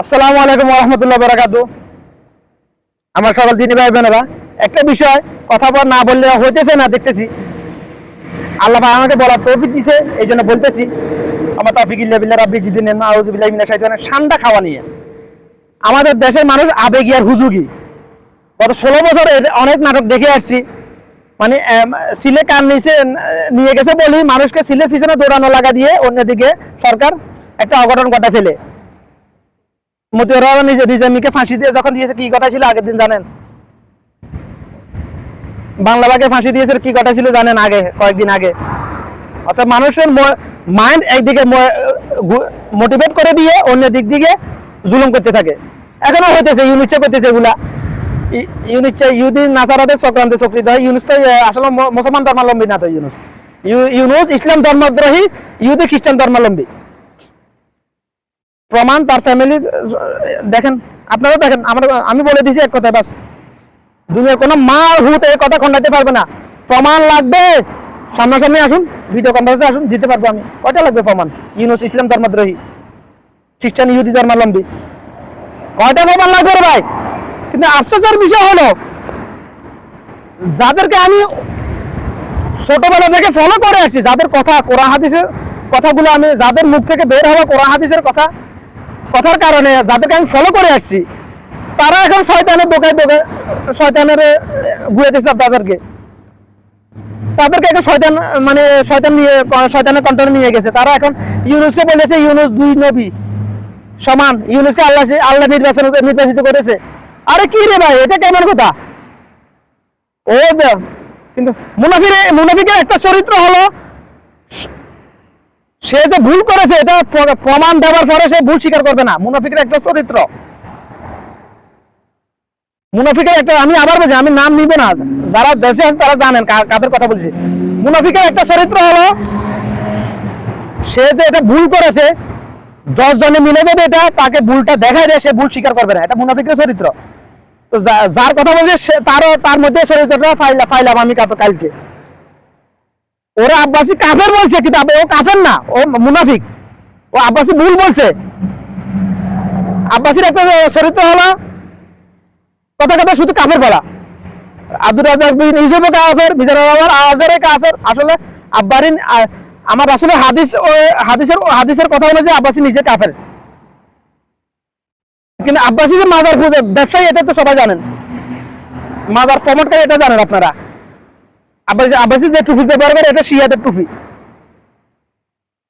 আসসালামু আলাইকুম রহমতুল্লাহ বারাকাতু। আমার সকল দিনী ভাই বোনেরা, একটা বিষয় কথা বল না বললে হইতেছে না, দেখতেছি। আল্লাহ ভাই আমাকে বলার তৌফিক দিছে এই জন্য বলতেছি, আমার তাফিক ইল্লা বিল্লাহ, রাব্বি জিদিন আউযু বিল্লাহি মিনাশ ঠান্ডা খাওয়া নিয়ে। আমাদের দেশের মানুষ আবেগী আর হুজুগি। গত ষোলো বছর অনেক নাটক দেখে আসছি। মানে সিলে কান নিচে নিয়ে গেছে বলি, মানুষকে সিলের পিছনে দৌড়ানো লাগা দিয়ে অন্যদিকে সরকার একটা অঘটন ঘটা ফেলে। ফাঁসি দিয়ে যখন দিয়েছে, কি আগের দিন জানেন? ফাঁসি দিয়েছে, কি জানেন আগে, কয়েকদিন আগে। অর্থাৎ মানুষের মাইন্ড একদিকে মোটিভেট করে দিয়ে অন্য দিক দিকে জুলুম করতে থাকে। এখনও হইতেছে ইউনিচ্ছে করতেছে এগুলা। ই- ইউনিচ্ছে ইউদি নাসারাদের চক্রান্তে চক্রিত হয়। ইউনুস তো আসলে মুসলমান ধর্মাবলম্বী না তো, ইউনুস। ইউ- ইউনুস ইসলাম ধর্মদ্রোহী ইহুদি খ্রিস্টান ধর্মাবলম্বী। প্রমাণ তার ফ্যামিলি দেখেন আপনারাও দেখেন, আমরা, আমি বলে দিছি এক কথায় বাস। দুনিয়ার কোনো মা হুত এই কথা খন্ডাতে পারবে না। প্রমাণ লাগবে। সামনাসামনি আসুন ভিডিও কনফারেন্সে আসুন, দিতে পারব আমি। কয়টা লাগবে প্রমাণ? ইউনুস ইসলাম ধর্মদ্রোহী খ্রিস্টান ইহুদি ধর্মাবলম্বী কয়টা প্রমাণ লাগবে ভাই? কিন্তু আফসোসের বিষয় হলো, যাদেরকে আমি ছোটবেলা থেকে ফলো করে আসছি, যাদের কথা, কোরআন হাদিসের কথাগুলো আমি, যাদের মুখ থেকে বের হওয়া কোরআন হাদিসের কথা কথার কারণে যাদেরকে আমি ফলো করে আসছি, তারা এখন শয়তানের দোকায় দোকায় শয়তানের গুয়েতেছে তাদেরকে তাদেরকে এখন শয়তান মানে শয়তান নিয়ে শয়তানের কন্ট্রোলে নিয়ে গেছে। তারা এখন ইউনুসকে বলেছে, ইউনুস দুই নবী সমান। ইউনুসকে আল্লাহ আল্লাহ নির্বাচন, নির্বাচিত করেছে। আরে কি রে ভাই, এটা কেমন কথা? ও যা, কিন্তু মুনাফির, মুনাফিকের একটা চরিত্র হলো সে যে ভুল করেছে, এটা প্রমাণ দেওয়ার পরে সে ভুল স্বীকার করবে না। মুনাফিকের একটা চরিত্র। মুনাফিকের একটা আমি আবার বলছি, আমি নাম নিব না। যারা দেশে আছে, তারা জানেন কাদের কথা বলছি। মুনাফিকের একটা চরিত্র হলো, সে যে এটা ভুল করেছে, দশ জনে মিলে যাবে এটা, তাকে ভুলটা দেখায় দেয়, সে ভুল স্বীকার করবে না। এটা মুনাফিকের চরিত্র। তো যার কথা বলছে, সে তারও তার মধ্যে চরিত্রটা ফাইলা ফাইলাম আমি কালকে। ওরা আব্বাসি কাফের বলছে কিন্তু ও কাফের না, ও মুনাফিক। ও আব্বাসি ভুল বলছে। আব্বাসির একটা চরিত্র হলো কথা কথা শুধু কাফের বলা। আব্দুর রাজাক বিন কাফের রহমান আজরে কাফের। আসলে আব্বারিন আমার আসলে হাদিস ও, হাদিসের হাদিসের কথা হলো যে আব্বাসি নিজে কাফের। কিন্তু আব্বাসি যে মাজার খুঁজে, ব্যবসায়ী এটা তো সবাই জানেন। মাজার প্রমোট এটা জানেন আপনারা। আব্বাসি যে করে, এটা শিয়াদের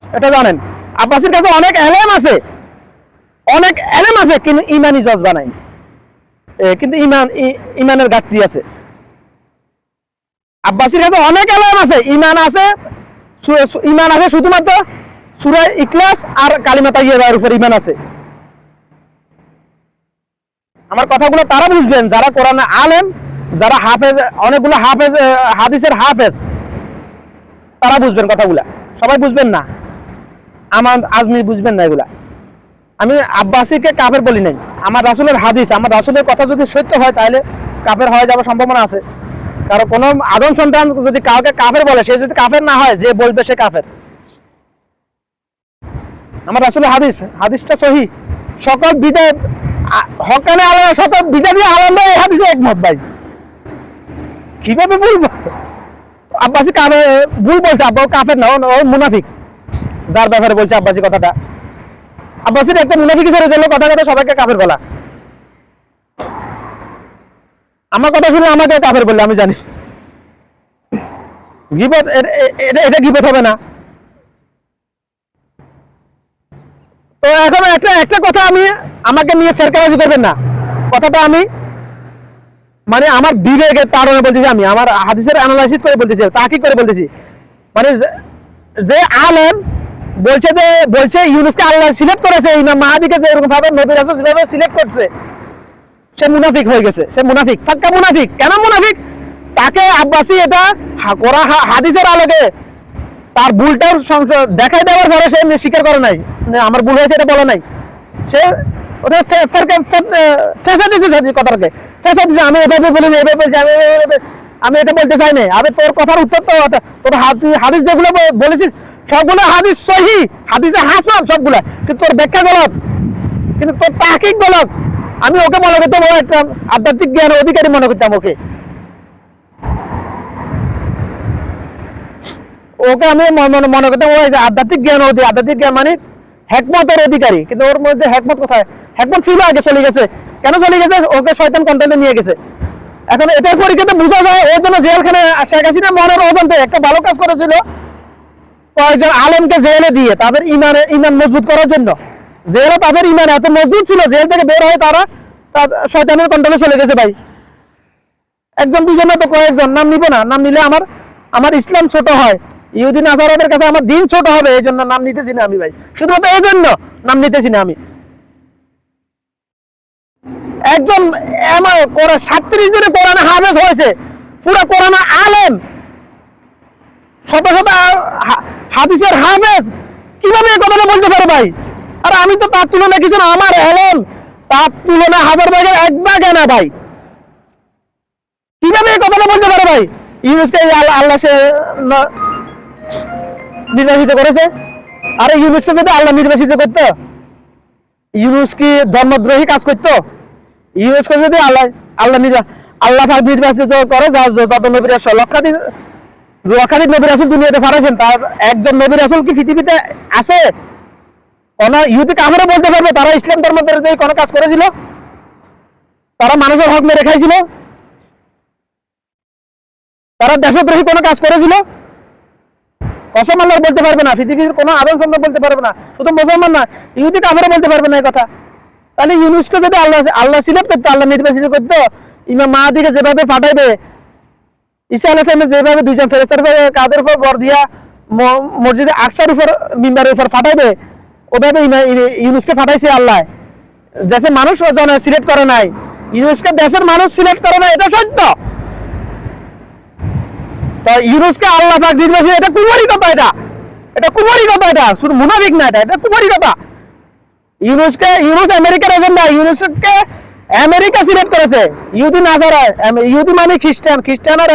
এটা জানেন? আব্বাসির কাছে অনেক এলেম আছে। অনেক এলেম আছে, কিন্তু জজবা নাই কিন্তু ইমান ইমানের ঘাটতি আছে। আব্বাসির কাছে অনেক এলেম আছে। ইমান আছে ইমান আছে শুধুমাত্র সুরা ইখলাস আর কালিমা তাইয়েবার উপর ইমান আছে। আমার কথাগুলো তারা বুঝবেন যারা কোরআনে আলেম যারা হাফেজ, অনেকগুলো হাফেজ হাদিসের হাফেজ, তারা বুঝবেন কথাগুলা। সবাই বুঝবেন না? আমার আজমি বুঝবেন না এগুলা। আমি আব্বাসীকে কাফের বলি নাই। আমার রাসুলের হাদিস, আমার রাসুলের কথা যদি সত্য হয়, তাহলে কাফের হয়ে যাওয়ার সম্ভাবনা আছে। কারণ কোনো আদম সন্তান যদি কাউকে কাফের বলে, সে যদি কাফের না হয়, যে বলবে সে কাফের। আমার রাসুলের হাদিস, হাদিসটা সহি। সকল বিদায় হকানে আলম সকল বিদায় এই হাদিসে একমত ভাই। কীভাবে বলব আব্বাসি কাফে ভুল বলছে আব্বা কাফের না, ও- মুনাফিক। যার ব্যাপারে বলছে আব্বাসি কথাটা। আব্বাসির একটা মুনাফিক হিসেবে জন্য কথা কথা সবাইকে কাফের বলা। আমার কথা শুনলে আমাকে কাফের বললে, আমি জানিস। গিবত এটা এটা হবে না। তো এখন একটা একটা কথা আমি আমাকে নিয়ে ফেরকাবাজি করবেন না। কথাটা আমি মানে আমার বিবেকের তাড়নে বলতেছি আমি, আমার হাদিসের অ্যানালাইসিস করে বলতেছি তাকি করে বলতেছি। মানে যে- আলেম বলছে যে, বলছে ইউনুসকে আল্লাহ সিলেক্ট করেছে, ইমাম মাহাদিকে যে এরকম ভাবে নবী রাসূল যেভাবে সিলেক্ট করছে, সে মুনাফিক হয়ে গেছে, সে মুনাফিক, ফাক্কা মুনাফিক। কেন মুনাফিক? তাকে আব্বাসি এটা কোরআন হাদিসের আলোকে তার ভুলটাও দেখাই দেওয়ার পরে সে স্বীকার করে নাই। যে আমার ভুল হয়েছে এটা বলে নাই। সে ওদের ফে- ফেরকে- ফে- দিয়েছে কথাটাকে। ফেঁসে আমি এভাবে বলিনি, এভাবে বলছি আমি আমি এটা বলতে চাই না আবে তোর কথার উত্তর তো তোর হাদিস যেগুলো বলেছিস, সবগুলো হাদিস সহি। হাদিসে হাসান সবগুলা, কিন্তু তোর ব্যাখ্যা গলত। কিন্তু তোর তাকিক গলত। আমি ওকে মনে করতাম, ও একটা আধ্যাত্মিক জ্ঞান অধিকারী মনে করতাম ওকে। ওকে আমি মনে করতাম, ও যে আধ্যাত্মিক জ্ঞান অধি- আধ্যাত্মিক জ্ঞান মানে হ্যাকমতের অধিকারী। কিন্তু ওর মধ্যে হ্যাকমত কোথায়? হ্যাকমত ছিল আগে, চলে গেছে। কেন চলে গেছে? ওকে শয়তান কন্টেন্টে নিয়ে গেছে। এখন এটার পরীক্ষাতে বোঝা যায় ওর জন্য জেলখানে, শেখ হাসিনা মনের অজান্তে একটা ভালো কাজ করেছিল। কয়েকজন আলেমকে জেলে দিয়ে তাদের ইমানে, ইমান মজবুত করার জন্য। জেলে তাদের ইমান এত মজবুত ছিল, জেল থেকে বের হয়ে তারা শয়তানের কন্ট্রোলে চলে গেছে ভাই। একজন দুজন তো কয়েকজন, নাম নিব না। নাম নিলে আমার আমার ইসলাম ছোট হয়। ইহুদিন আসারাদের কাছে আমার দিন ছোট হবে, এই জন্য নাম নিতেছি না আমি ভাই। শুধুমাত্র এই জন্য নাম নিতেছি না আমি। একজন সাতত্রিশ জনে কোরআন হাফেজ হয়েছে, পুরো কোরআন আলেম। শত শত হাদিসের হাফেজ। কীভাবে এই কথাটা বলতে পারে ভাই? আর আমি তো তার তুলনায় কিছু না, আমার এলেম তার তুলনায় হাজার ভাগের এক ভাগে না ভাই। কীভাবে এই কথাটা বলতে পারে ভাই? ইউনুসকে আল্লাহ সে নির্বাচিত করেছে। আরে ইউনুসকে যদি আল্লাহ নির্বাচিত করতো ইউনুস কি ধর্মদ্রোহী কাজ করতো, ইউনুসকে যদি আল্লাহ আল্লাহ আল্লাহ নির্বাচিত করে, যা যত নবীর আসল লক্ষাধিক লক্ষাধিক নবী রাসুল দুনিয়াতে ফারাইছেন তার একজন নবী রাসুল কি পৃথিবীতে আছে? ওনার ইহুদি কামরা বলতে পারবে, তারা ইসলাম ধর্মের বিরুদ্ধে কোনো কাজ করেছিল, তারা মানুষের হক মেরে খাইছিল, তারা দেশদ্রোহী কোনো কাজ করেছিল কসম আল্লাহ বলতে পারবে না, পৃথিবীর কোনো আদম সন্তান বলতে পারবে না, শুধু মুসলমান না, ইহুদি কামরা বলতে পারবে না এই কথা। তাহলে ইউনুসকে যদি আল্লাহ আল্লাহ সিলেক্ট করতো, আল্লাহ নির্বাচিত করতো, ইমাম মাহাদিকে যেভাবে পাঠাইবে, ঈসা আলাহ সালামের যেভাবে দুইজন ফেরেস্তার কাদের উপর বর দিয়া ম- মসজিদে আকসার উপর, মিম্বারের উপর ফাটাইবে ওভাবে ইমা- ইউনুসকে ফাটাইছে আল্লাহ। দেশের মানুষ সিলেক্ট করে নাই। ইউনুসকে দেশের মানুষ সিলেক্ট করে নাই, এটা সত্য। তো ইউনুসকে আল্লাহ পাক এটা কুমারী কথা এটা। এটা কুমারী কথা এটা, শুধু মুনাফিক না এটা এটা কুমারী কথা। ইউনুসকে, ইউনুস আমেরিকার ইউনুসকে আমেরিকা সিলেক্ট করেছে। ইহুদি মানে খ্রিস্টান, খ্রিস্টানের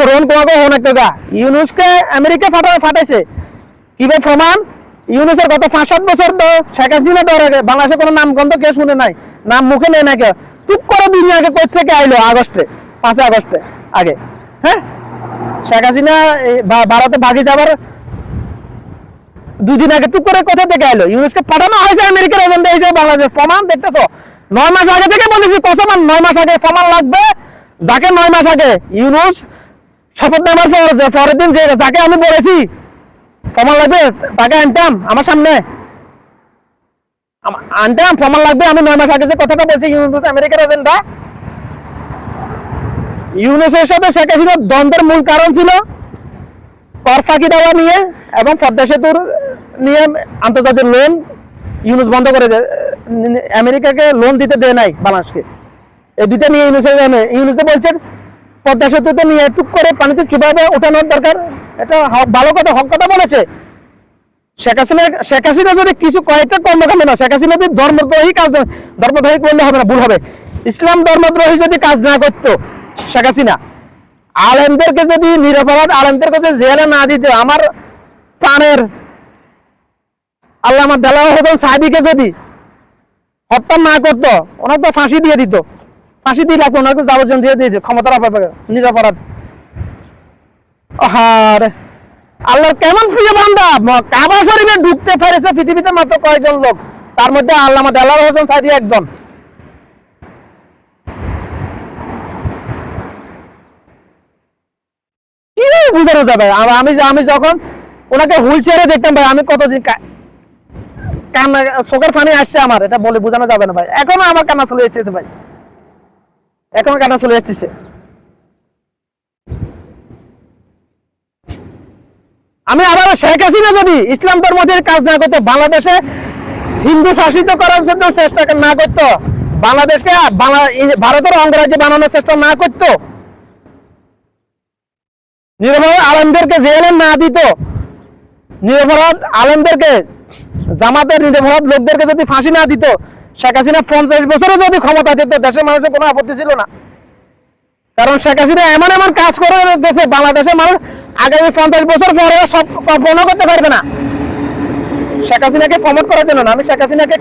হরণ হন একটা ইউনুসকে আমেরিকা ফাটা, ফাটাইছে। কীভাবে প্রমাণ? ইউনুসের গত পাঁচ সাত বছর তো শেখ হাসিনা বাংলাদেশে কোনো নাম গন্ধ কেউ শুনে নাই, নাম মুখে নেই না কেউ। টুক করে আগে কই থেকে আইলো আগস্টে, পাঁচই আগস্টে, আগে। হ্যাঁ? শেখ হাসিনা ভারতে ভাগে যাবার দুদিন আগে টুক করে কোথা থেকে এলো ইউনুসকে পাঠানো হয়েছে আমেরিকার হিসেবে বাংলাদেশের প্রমাণ, দেখতেছো? নয় মাস আগে থেকে বলেছি, কসমান, নয় মাস আগে প্রমাণ লাগবে। যাকে নয় মাস আগে ইউনুস শপথ নেওয়ার পর পরের দিন যে, যাকে আমি বলেছি, প্রমাণ লাগবে, তাকে আনতাম আমার সামনে। আনতাম, প্রমাণ লাগবে, আমি নয় মাস আগে যে কথাটা বলছি, ইউনুস আমেরিকার এজেন্ডা ইউনুসের সাথে শেখ হাসিনার দ্বন্দ্বের মূল কারণ ছিল কর ফাঁকি দেওয়া নিয়ে এবং পদ্মা সেতুর নিয়ে আন্তর্জাতিক লোন ইউনুস বন্ধ করে আমেরিকাকে লোন দিতে দেয় নাই বাংলাদেশকে। এই দুইটা নিয়ে ইউনুসের ইউনুসে বলছেন পদ্মা সেতুতে নিয়ে টুক করে পানিতে চুপাবে ওঠানোর দরকার। এটা ভালো কথা, হক কথা বলেছে। শেখ হাসিনা শেখ হাসিনা যদি কিছু কয়েকটা কর্মকাণ্ড না। শেখ হাসিনা যদি ধর্মদ্রোহী কাজ ধর্মদ্রোহী করলে হবে না, ভুল হবে। ইসলাম ধর্মদ্রোহী যদি কাজ না করতো শেখ হাসিনা। আলেমদেরকে যদি নিরপরাধ আলেমদেরকে যদি জেলে না দিতে আমার প্রাণের আল্লাহ আমার দেলা হোসেন সাহেবিকে যদি হত্যা না করতো ওনার তো ফাঁসি দিয়ে দিত। ফাঁসি দিয়ে লাগতো ওনাকে যাবজ্জন দিয়ে দিয়েছে, ক্ষমতার নিরপরাধ। আহারে, আল্লাহর কেমন প্রিয় বান্দা! কাবা শরীফে ঢুকতে পেরেছে পৃথিবীতে মাত্র কয়েকজন লোক? তার মধ্যে আল্লাহ দেলাল হোসেন সাইদি একজন কি যাবে। আমি আমি যখন ওনাকে দেখতাম ভাই, আমি কতদিন কান্না, চোখের পানি আসছে আমার, এটা বলে বোঝানো যাবে না ভাই। এখনও আমার কান্না চলে ভাই। এখনও কান্না চলে আমি আবার শেখ হাসিনা যদি ইসলাম ধর্মের কাজ না করতো, বাংলাদেশে হিন্দু শাসিত করার জন্য চেষ্টা না করতো, বাংলাদেশকে বাংলা ভারতের অঙ্গরাজ্য বানানোর চেষ্টা না করতো নিরপরাধ আলেমদেরকে জেলে না দিত। নিরপরাধ আলেমদেরকে, জামাতের নিরপরাধ লোকদেরকে যদি ফাঁসি না দিত, শেখ হাসিনা পঞ্চাশ বছরে যদি ক্ষমতা দিত, দেশের মানুষের কোনো আপত্তি ছিল না। কারণ শেখ হাসিনা এমন এমন কাজ করে গেছে, বাংলাদেশের মানুষ আগামী পঞ্চাশ বছর পরে সব কল্পনা করতে পারবে না। শেখ হাসিনাকে প্রমোট করার জন্য না, আমি শেখ হাসিনাকে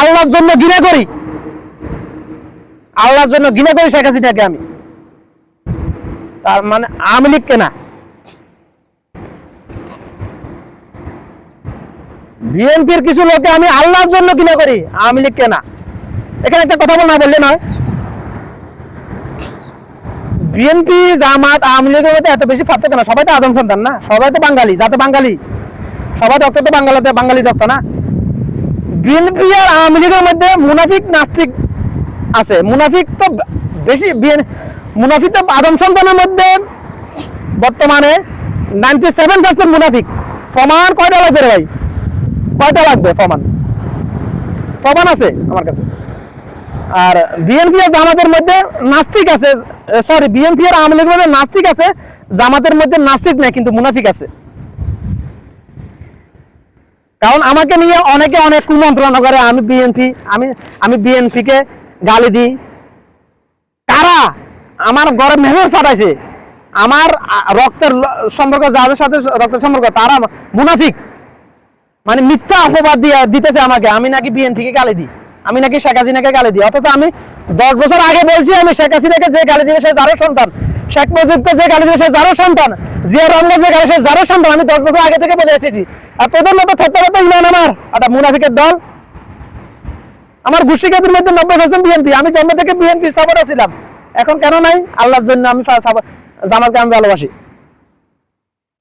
আল্লাহর জন্য ঘৃণা করি? আল্লাহর জন্য ঘৃণা করি শেখ হাসিনাকে আমি। তার মানে আওয়ামী লীগকে না। বিএনপির কিছু লোককে আমি আল্লাহর জন্য ঘৃণা করি, আওয়ামী লীগকে না। এখানে একটা কথা বল না বললে নয়। বিএনপি, জামাত, আওয়ামী লীগের মধ্যে এত বেশি পার্থক্য না। সবাই তো আদম সন্তান না, সবাই তো বাঙালি যাতে বাঙালি। সবাই রক্ত তো বাঙালিতে বাঙালি রক্ত না। বিএনপি আর আওয়ামী লীগের মধ্যে মুনাফিক নাস্তিক আছে। মুনাফিক তো বেশি বিএন- মুনাফিক তো আদম সন্তানের মধ্যে বর্তমানে নাইনটি সেভেন পার্সেন্ট মুনাফিক। প্রমাণ কয়টা লাগবে রে ভাই? কয়টা লাগবে প্রমাণ? প্রমাণ আছে আমার কাছে। আর বিএনপি আর জামাতের মধ্যে নাস্তিক আছে সরি বিএনপি আর আওয়ামী লীগের মধ্যে নাস্তিক আছে, জামাতের মধ্যে নাস্তিক নাই, কিন্তু মুনাফিক আছে। কারণ আমাকে নিয়ে অনেকে অনেক কুমন্ত্রণা করে, আমি বিএনপি আমি আমি বিএনপি কে গালি দিই। কারা? আমার ঘরে মেসেজ পাঠাইছে আমার রক্তের সম্পর্ক, যাদের সাথে রক্তের সম্পর্ক, তারা মুনাফিক। মানে মিথ্যা অপবাদ দিয়ে দিতেছে আমাকে। আমি নাকি বিএনপি কে গালি দিই। আমি নাকি শেখ হাসিনাকে গালি দিই। অথচ আমি দশ বছর আগে বলছি আমি শেখ হাসিনাকে যে গালি দিবে সে যারও সন্তান। শেখ মুজিবকে যে গালি দিবে সে যারও সন্তান। জিয়া রহমান যে গালি সে যারও সন্তান। আমি দশ বছর আগে থেকে বলে এসেছি। আর তোদের মতো থাকতে পারতো ইমান আমার। একটা মুনাফিকের দল। আমার গোষ্ঠীকাদের মধ্যে নব্বই পার্সেন্ট বিএনপি আমি জন্ম থেকে বিএনপি সাপোর্টার ছিলাম। এখন কেন নাই? আল্লাহর জন্য আমি জামাতকে আমি ভালোবাসি।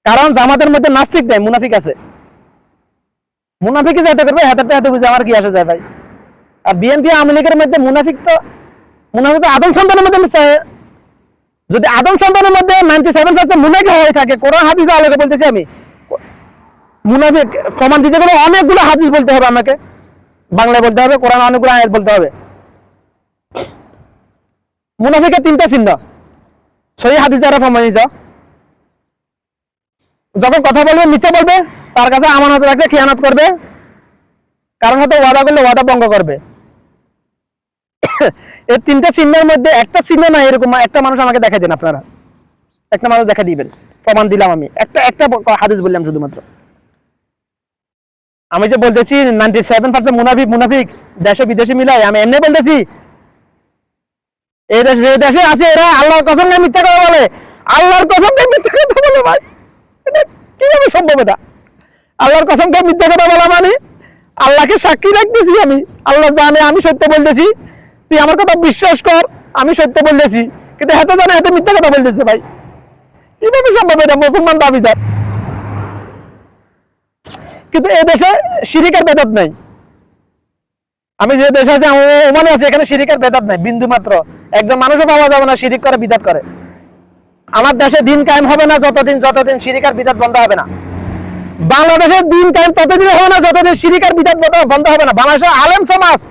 কারণ জামাতের মধ্যে নাস্তিক নেই, মুনাফিক আছে। মুনাফিকে যাইতে করবে হাতে হাতে বুঝে আমার কি আসে যায় ভাই। আর বিএনপি আওয়ামী লীগের মধ্যে মুনাফিক তো মুনাফিক তো আদম সন্তানের মধ্যে যদি আদম সন্তানের মধ্যে নাইনটি সেভেন পার্সেন্ট মুনাফিক হয়ে থাকে, কোরআন হাদিস আলোকে বলতেছি আমি। মুনাফিক প্রমাণ দিতে গেলে অনেকগুলো হাদিস বলতে হবে আমাকে। বাংলায় বলতে হবে, কোরআন অনেকগুলো আয়াত বলতে হবে। মুনাফিকের তিনটা চিহ্ন। সহি হাদিস দ্বারা প্রমাণিত যখন কথা বলবে, মিথ্যা বলবে, তার কাছে আমানত রাখলে খেয়ানত করবে। কারোর সাথে ওয়াদা করলে ওয়াদা ভঙ্গ করবে। এই তিনটা চিহ্নের মধ্যে একটা চিহ্ন না এরকম, একটা মানুষ আমাকে দেখা দেন আপনারা। একটা মানুষ দেখা দিবেন। প্রমাণ দিলাম আমি। একটা একটা হাদিস বললাম শুধুমাত্র। আমি যে বলতেছি নাইনটি সেভেন পার্সেন্ট মুনাফিক মুনাফিক, দেশে বিদেশে মিলাই আমি এমনি বলতেছি এই দেশে যে দেশে আছে এরা, আল্লাহর কসম নিয়ে মিথ্যা কথা বলে? আল্লাহর কসম নিয়ে মিথ্যা কথা বলে ভাই? কীভাবে সম্ভব এটা? আল্লাহর কসম খেয়ে মিথ্যা কথা বলা মানে? আল্লাহকে সাক্ষী রাখতেছি আমি। আল্লাহ জানে, আমি সত্য বলতেছি। তুই আমার কথা বিশ্বাস কর, আমি সত্য বলতেছি। কিন্তু এত জানে, এত মিথ্যা কথা বলতেছে ভাই। কীভাবে সম্ভব এটা? মুসলমান দাবিদার। কিন্তু এই দেশে শিরিকার বেদাত নাই। আমি যে দেশে আছি ওমানে আছি, এখানে শিরিকার বেদাত নাই, বিন্দু মাত্র। একজন মানুষও পাওয়া যাবে না শিরিক করে বিদাত করে। আমার দেশে দিন কায়েম হবে না, যতদিন যতদিন শিরিকার বিদাত বন্ধ হবে না। বাংলাদেশের দিন কায়েম ততদিন হবে না, যতদিন শিরিকার বিদাত বন্ধ- হবে না। বাংলাদেশের আলেম সমাজ,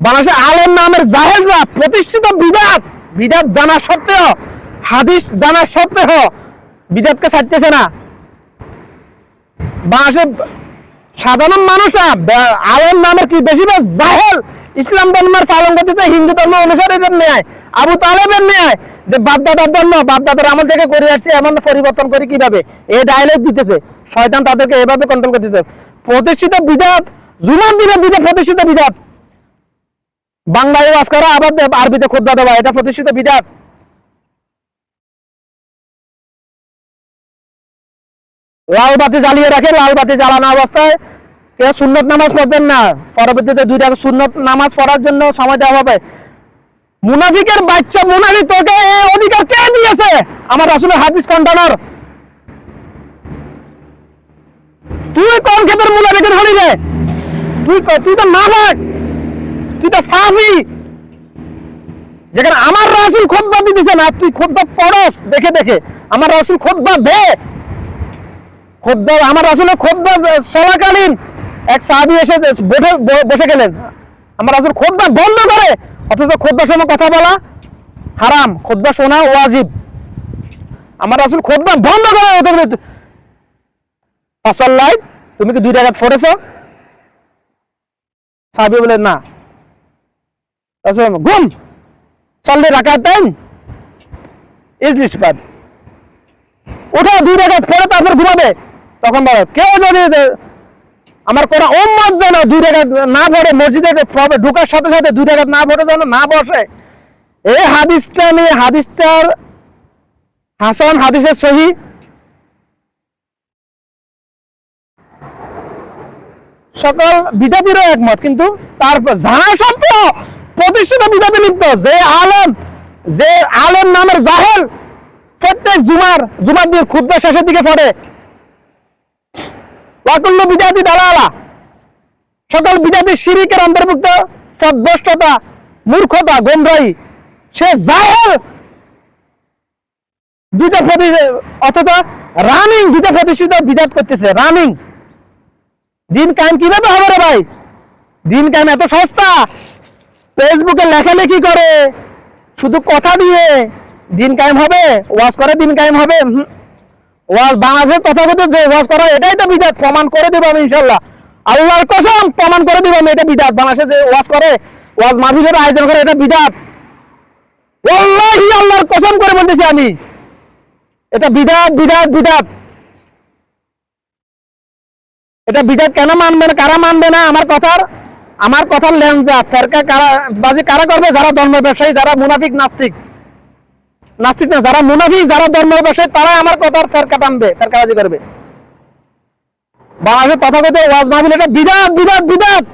বাংলাদেশের আলেম নামের জাহেলরা প্রতিষ্ঠিত বিদাত। বিদাত জানা সত্ত্বেও, হাদিস জানা সত্ত্বেও বিদাতকে ছাড়তেছে না। বাংলাদেশের সাধারণ মানুষরা বে- আলেম নামের কি বেশিরভাগ জাহেল? ইসলাম ধর্মের পালন করতেছে হিন্দু ধর্ম অনুসারীদের ন্যায়। আবু তালেবের ন্যায়। যে বাপদাদার ধর্ম, বাপদাদার আমল থেকে করে আসছে, এমন পরিবর্তন করে কীভাবে? এই ডায়লগ দিতেছে। শয়তান তাদেরকে এভাবে কন্ট্রোল করতেছে। প্রতিষ্ঠিত বিদাত জুমার দিনে বিদাত প্রতিষ্ঠিত বিদাত বাংলায় ওয়াজ করা, আবার আরবিতে খোদ্া দেওয়া, এটা প্রতিষ্ঠিত বিদাত লাল বাতি জ্বালিয়ে রাখে লাল বাতি জ্বালানো অবস্থায়। কেউ সুন্নত নামাজ পড়বেন না। পরবর্তীতে দুই টাকা সুন্নত নামাজ পড়ার জন্য সময় দেওয়া হবে। মুনাফিকের বাচ্চা মুনাফিক, তোকে এই অধিকার কে দিয়েছে? আমার রাসুলের হাদিস কন্টনার তুই কোন ক্ষেত্রে মুনাফিকের হলি রে? তুই তুই তো নাফাক। তুই তো ফাফি যেখানে আমার রাসুল খোদবা দিতেছে না, তুই খোদবা পড়স, দেখে দেখে। আমার রাসুল খোদবা দে। খোদ্দা, আমার আসলে খোদ্দা চলাকালীন এক সাহাবি এসে বসে বসে গেলেন। আমার আসলে খোদ্দা বন্ধ করে, অথচ খোদ্দার সময় কথা বলা হারাম, খোদ্দা শোনা ওয়াজিব। আমার আসলে খোদ্দা বন্ধ করে অথচ আসল্লাই তুমি কি দুই টাকা ফোরেছ সাহাবি বলে, না। ঘুম চল্লি রাখাতেন ইজলিশ পাদ ওঠো দুই টাকা পরে তারপর ঘুমাবে। তখন বলো, কেউ যদি আমার কোন উম্মত যেন দুই টাকা না পড়ে মসজিদে ঢোকার সাথে সাথে দুই টাকা না পড়ে যেন না বসে। এই হাদিসটা নিয়ে হাদিসটার হাসান, হাদিসের সহি। সকল বিদাতিরও একমত, কিন্তু তার জানা সত্ত্বেও প্রতিষ্ঠিত বিদাতি লিপ্ত, যে আলেম যে আলেম নামের জাহেল প্রত্যেক জুমার জুমার দিন খুদ্া শেষের দিকে পড়ে। ওয়াকুল্লু বিদাতি দালালা। সকল বিদাতি শিরিকের অন্তর্ভুক্ত সদ্ভষ্টতা মূর্খতা গোমরাই সে জাহেল। দুটা প্রতি অথচ রানিং দুটা প্রতিষ্ঠিত বিদাত করতেছে রানিং দিন কায়েম কীভাবে হবে রে ভাই? দিন কায়েম এত সস্তা। ফেসবুকে লেখালেখি করে। শুধু কথা দিয়ে দিন কায়েম হবে, ওয়াজ করে দিন কায়েম হবে। ওয়াজ বাংলাদেশের তথাগত যে ওয়াজ করা এটাই তো বিদাত। প্রমাণ করে দেবো আমি ইনশাল্লাহ আল্লাহর কসম, প্রমাণ করে দেবো আমি, এটা বিদাত। বাংলাদেশে যে ওয়াজ করে, ওয়াজ মাহফিলের আয়োজন করে, এটা বিদাত। ওয়াল্লাহি আল্লাহর কসম করে বলতেছি আমি, এটা বিদাত বিদাত বিদাত। এটা বিদাত কেন মানবে না, কারা মানবে না, আমার কথার আমার কথার লেন্সা ফেরকা কারা, বাজি কারা করবে? যারা ধর্ম ব্যবসায়ী যারা মুনাফিক, নাস্তিক। নাস্তিক না, যারা মুনাফি, যারা ধর্ম বসে তারা আমার কথার ফেরকা টানবে ফেরকাবাজি করবে। বাংলাদেশের তথাগত ওয়াজ মাহবিল এটা বিদাত বিদাত বিদাত।